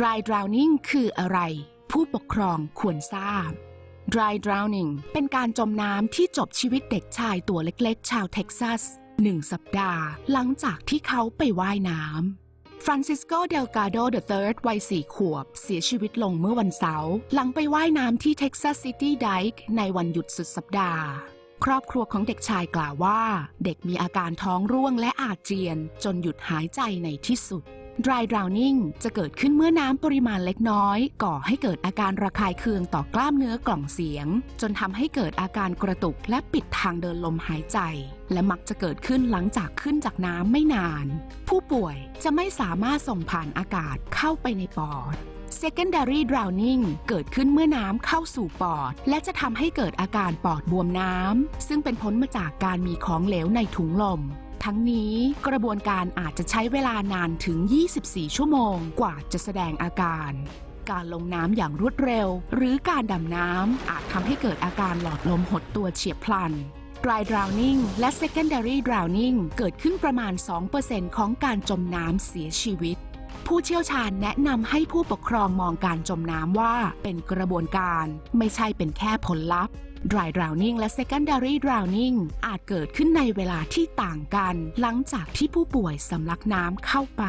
Dry drowning คืออะไร ผู้ปกครองควรทราบ Dry drowning เป็นการจมน้ำที่จบชีวิตเด็กชายตัวเล็กๆ ชาวเท็กซัสหนึ่งสัปดาห์ หลังจากที่เขาไปว่ายน้ำฟรานซิสโก เดลกาโดเดอะเธิร์ดวัยสี่ขวบ เสียชีวิตลงเมื่อวันเสาร์หลังไปว่ายน้ำที่เท็กซัสซิตี้ไดค์ในวันหยุดสุดสัปดาห์ ครอบครัวของเด็กชายกล่าวว่า เด็กมีอาการท้องร่วงและอาเจียน จนหยุดหายใจในที่สุด Dry drowning จะเกิดขึ้นเมื่อน้ำปริมาณเล็กน้อย ก่อให้เกิดอาการระคายเคืองต่อกล้ามเนื้อกล่องเสียง จนทำให้เกิดอาการกระตุกและปิดทางเดินลมหายใจ และมักจะเกิดขึ้นหลังจากขึ้นจากน้ำไม่นาน ผู้ป่วยจะไม่สามารถส่งผ่านอากาศเข้าไปในปอด secondary drowning เกิดขึ้นเมื่อน้ำเข้าสู่ปอด และจะทำให้เกิดอาการปอดบวมน้ำซึ่งเป็นผลมาจากการมีของเหลวในถุงลม ทั้งนี้กระบวนการอาจจะใช้เวลานานถึง 24 ชั่วโมงกว่าจะแสดงอาการ การลงน้ำอย่างรวดเร็ว หรือการดำน้ำอาจทำให้เกิดอาการหลอดลมหดตัวเฉียบพลัน Dry drowning และ secondary drowning เกิดขึ้นประมาณ 2%ของการจมน้ำเสียชีวิต ผู้เชี่ยวชาญแนะนำให้ผู้ปกครองมองการจมน้ำว่าเป็นกระบวนการ ไม่ใช่เป็นแค่ผลลัพธ์ Dry drowning และ secondary drowning อาจเกิดขึ้นในเวลาที่ต่างกัน หลังจากที่ผู้ป่วยสำลักน้ำเข้าไป